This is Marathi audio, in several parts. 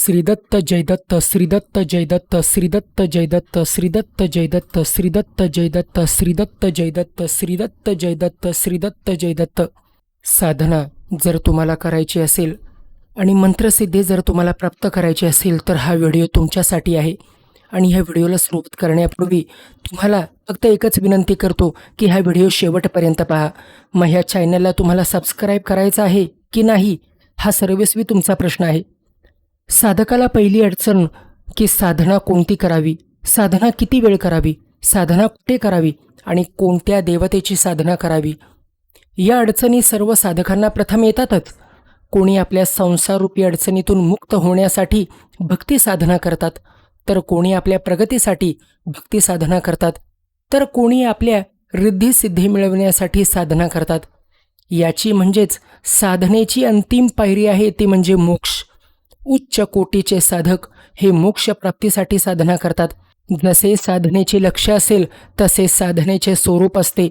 श्रीदत्त जयदत्त श्रीदत्त जयदत्त श्रीदत्त जयदत्त श्रीदत्त जयदत्त श्रीदत्त जयदत्त श्रीदत्त जयदत्त श्रीदत्त जयदत्त श्रीदत्त जयदत्त. साधना जर तुम्हाला करायची असेल आणि मंत्रसिद्धी जर तुम्हाला प्राप्त करायची असेल तर हा व्हिडिओ तुमच्यासाठी आहे. आणि ह्या व्हिडिओला सुरुवात करण्यापूर्वी तुम्हाला फक्त एकच विनंती करतो की हा व्हिडिओ शेवटपर्यंत पहा. मग ह्या चॅनलला तुम्हाला सबस्क्राईब करायचा आहे की नाही हा सर्वस्वी तुमचा प्रश्न आहे. साधकाला पहिली अडचण की साधना कोणती करावी? साधना किती वेळ करावी? साधना कुठे करावी? आणि कोणत्या देवतेची साधना करावी? या अडचणी सर्व साधकांना प्रथम येतातच. कोणी आपल्या संसाररूपी अडचणीतून मुक्त होण्यासाठी भक्ती साधना करतात तर कोणी आपल्या प्रगतीसाठी भक्ती साधना करतात तर कोणी आपल्या रिद्धी मिळवण्यासाठी साधना करतात. याची म्हणजेच साधनेची अंतिम पायरी आहे ती म्हणजे मोक्ष. उच्च कोटीचे साधक हे मोक्ष प्राप्तीसाठी साधना करतात. जसे साधनेचे लक्ष असेल तसे साधनेचे स्वरूप असते.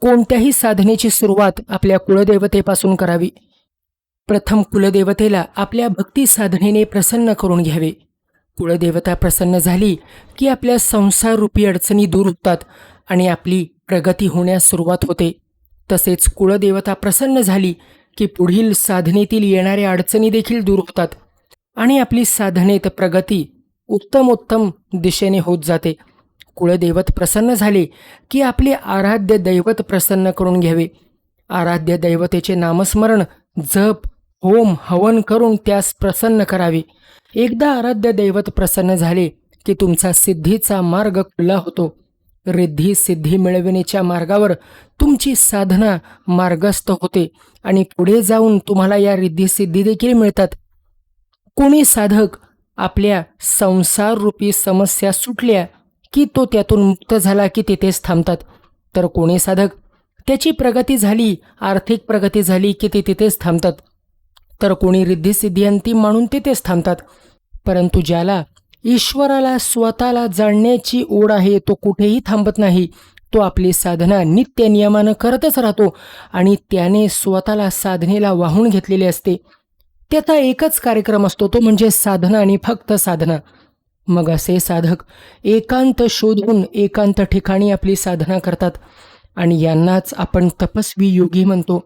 कोणत्याही साधनेची सुरुवात आपल्या कुलदेवतेपासून करावी. प्रथम कुलदेवतेला आपल्या भक्ती साधनेने प्रसन्न करून घ्यावे. कुळदेवता प्रसन्न झाली की आपल्या संसाररूपी अडचणी दूर होतात आणि आपली प्रगती होण्यास सुरुवात होते. तसेच कुळदेवता प्रसन्न झाली की पुढील साधनेतील येणाऱ्या अडचणी देखील दूर होतात. आणि आपली साधनेत प्रगती उत्तमोत्तम दिशेने होत जाते. कुळदैवत प्रसन्न झाले की आपले आराध्य दैवत प्रसन्न करून घ्यावे. आराध्य दैवतेचे नामस्मरण जप होम हवन करून त्यास प्रसन्न करावे. एकदा आराध्य दैवत प्रसन्न झाले की तुमचा सिद्धीचा मार्ग खुला होतो. रिद्धी सिद्धी मिळविण्याच्या मार्गावर तुमची साधना मार्गस्थ होते आणि पुढे जाऊन तुम्हाला या रिद्धी सिद्धी देखील मिळतात. कोणी साधक आपल्या संसाररूपी समस्या सुटल्या की तो त्यातून मुक्त झाला की तिथेच थांबतात. तर कोणी साधक त्याची प्रगती झाली आर्थिक प्रगती झाली की ते तिथेच थांबतात. तर कोणी रिद्धिसिद्धी अंतिम मानून तिथेच थांबतात. परंतु ज्याला ईश्वराला स्वतःला जाणण्याची ओढ आहे तो कुठेही थांबत नाही. तो आपली साधना नित्य नियमानं करतच राहतो आणि त्याने स्वतःला साधनेला वाहून घेतलेले असते. त्याचा एकच कार्यक्रम असतो तो म्हणजे साधना आणि फक्त साधना. मग असे साधक एकांत शोधून एकांत ठिकाणी आपली साधना करतात आणि यांनाच आपण तपस्वी योगी म्हणतो.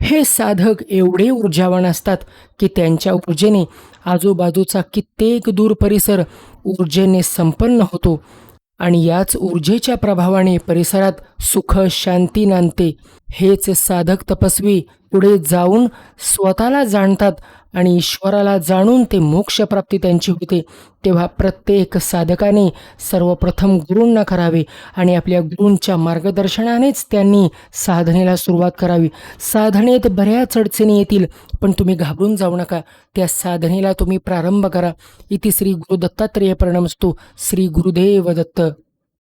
हे साधक एवढे ऊर्जावान असतात की त्यांच्या ऊर्जेने आजूबाजूचा कित्येक दूर परिसर ऊर्जेने संपन्न होतो आणि याच ऊर्जेच्या प्रभावाने परिसरात सुख शांती नांदते. हेच साधक तपस्वी पुढे जाऊन स्वतःला जाणतात आणि ईश्वराला जाणून ते मोक्षप्राप्ती त्यांची होते तेव्हा प्रत्येक साधकाने सर्वप्रथम गुरूंना करावे आणि आपल्या गुरूंच्या मार्गदर्शनानेच त्यांनी साधनेला सुरुवात करावी. साधनेत बऱ्याच अडचणी येतील पण तुम्ही घाबरून जाऊ नका. त्या साधनेला तुम्ही प्रारंभ करा. इथे श्री गुरु दत्तात्रेय प्रणमस्तू. श्री गुरुदेव दत्त.